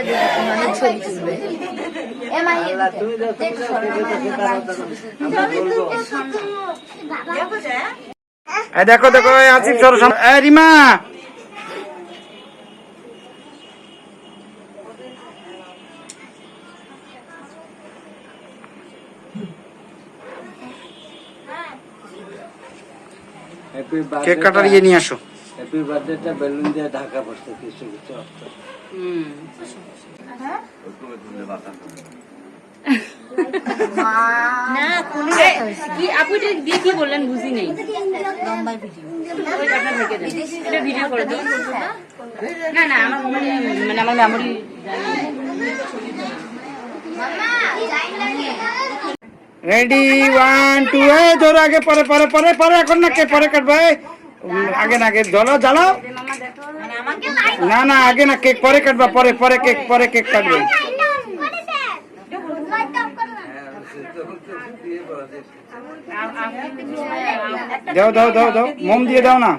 দেখে তোমাদের ছবি তুলবে দেখো দেখো আসিফ সরো সামনে। এই রিমা কেক কাটার ইয়ে নিয়ে আসো happy birthday টা বেলুন দিয়ে ঢাকা পড়ছে কিছু কিছু কি বললেন বুঝি নেই। ভিডিও করে দিন। না না আমার মানে আমার মেমোরি রেডি ওয়ান টু এ ধরো আগে পরে পরে পরে পরে এখন না কে পরে কাটবে আগে না আগে জ্বলো জ্বালাও। না না আগে না কেক পরে কাটবা পরে পরে কেক পরে কেক কাটবে। দাও দাও দাও দাও মোম দিয়ে দাও না?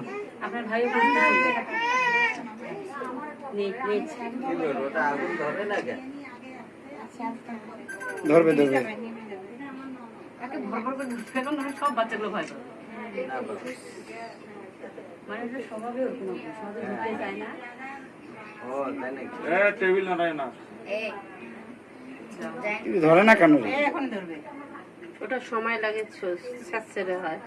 ধরবে ধরবে। সব বাচ্চাগুলো ভয় মানে স্বভাবে ওরকম ঢুকতে চায় না? ধরে না কেন? ওটা সময় লাগে স্যাঁতসেরে হয়।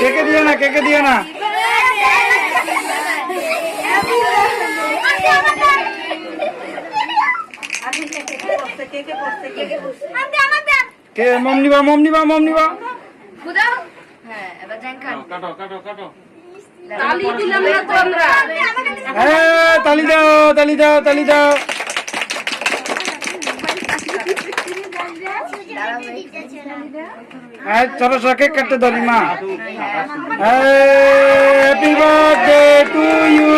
কেকে দিও না কেকে দিও না? কে মোম নিবা মোম নিবা মোম নিবা। খুদাও হ্যাঁ এবার যাই কাট তালি দিলাম না তো আমরা এ তালি দাও তালি দাও তালি দাও। চলো কেক কাটতে দাও Rima happy birthday to you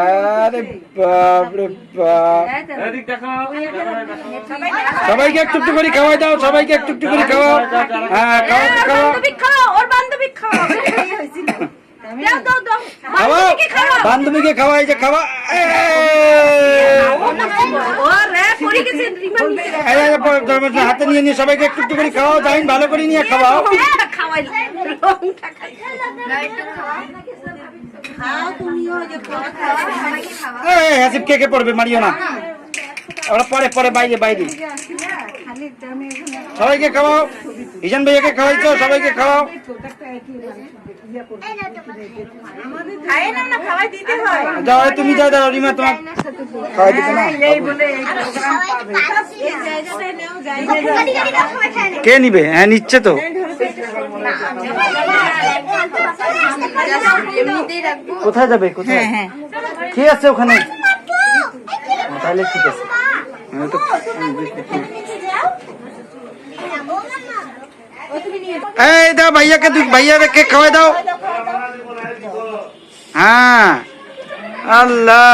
আরে বাপ রে বাপ সবাইকে একটু একটু করে খাওয়াই দাও সবাইকে একটু একটু করে খাওয়াও। হ্যাঁ খাওয়া খাওয়া খাওয়াও। বান্ধবীকে খাওয়াই যে খাওয়া হাতে নিয়ে নিয়ে সবাইকে একটু একটু করে খাওয়াও জামিন ভালো করে নিয়ে খাওয়াও। হাসিব কে কে পড়বে? মারিও না। ওরা পরে পরে বাইরে বাইরে। সবাইকে খাওয়াও। ইজান ভাইয়াকে খাওয়াইছো সবাইকে খাওয়াও। যাও তুমি যাও দাও রিমা তোমার খাওয়াই দিতে না। কে নিবে? হ্যাঁ নিচ্ছে তো। কোথায় যাবে কোথায়? কে আছে ওখানে? তাহলে ঠিক আছে। এই দাও ভাইয়াকে তুই ভাইয়াকে কেক খাওয়াই দাও। হ্যাঁ। আল্লাহ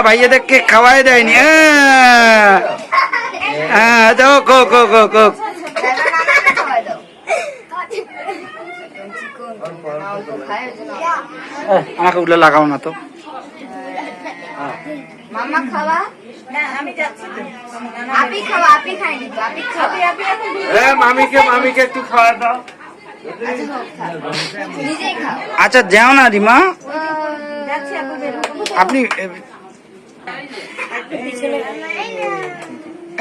কেক খাওয়াই দেয়নি। হ্যাঁ। হ্যাঁ দাও কো কো কো কো এহ, আমাকে উল্লে লাগাও না তো। মামা খাওয়া? আচ্ছা যাও না রিমা। আপনি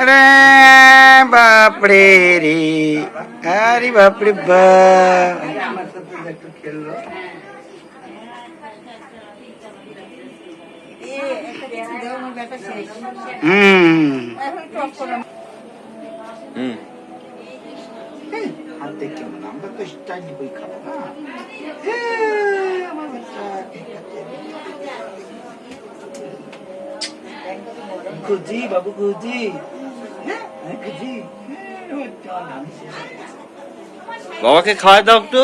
আরে বাপরে রে। আরে বাপরে বাপ হুম হাত দেখে আমরা তো স্টাইল বই খাব না খুঁজি বাবু খুঁজি খুঁজি বাবাকে খাওয়া দাও একটু।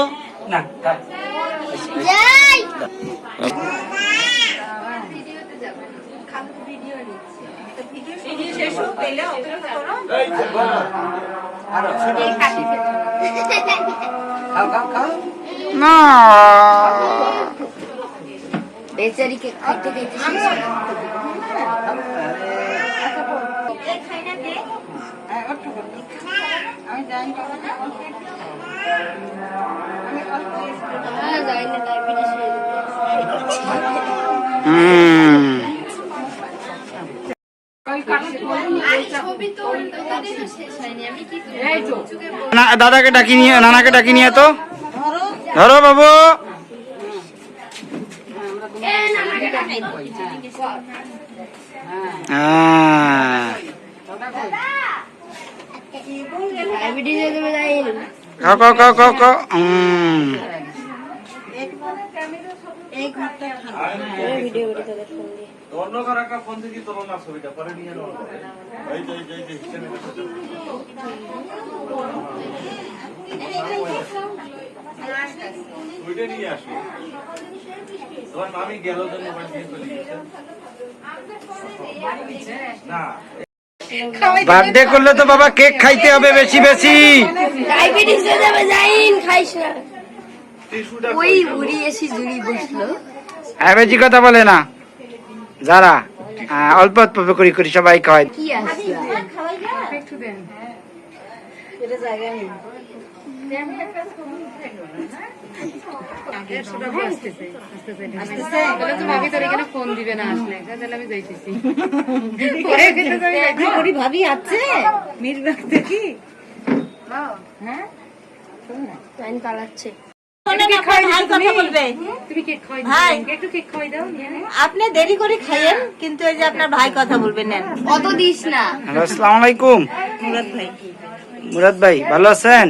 না থাক। যাই ভিডিও শেষ কেক কাটি ফেলো। খাও খাও খাও না বেচারি কেক খাইতে খাইতে। হ্যাঁ, যাই না, আমি না দাদাকে ডাকি নিয়ে নানাকে ডাকি নিয়ে তো। ধরো বাবু। হ্যাঁ। হয়ে। খাও খাও খাও খাও খাও হুম ভিডিও করে তোদের ফোন দিয়ে অন্য কারও একটা ফোন থেকে তোলো না ছবিটা? পরে নিয়ে নেওয়া এই যে, এই যে, হিসেবে ওইটা নিয়ে আসো তোমার মামি গেল তো মোবাইল দিয়ে চলে গেছে। না। বার্থডে করলে তো বাবা কেক খাইতে হবে বেশি বেশি। ডায়াবেটিস হয়ে যাবে যাইন খাইস না। ওই বুড়ি এসে জুড়ি বসল। হ্যাঁ বেশি কথা বলে না। যারা হ্যাঁ, অল্প অল্প করি করি সবাই খাওয়াই। কি তো ভাবি আছে? মিরবাগ পালাচ্ছে। আপনি দেরি করে খাইয়েন কিন্তু এই যে আপনার ভাই কথা বলবে নেন। অত দিস না। আসসালামু আলাইকুম। মুরাদ ভাই। মুরাদ ভাই ভালো আছেন?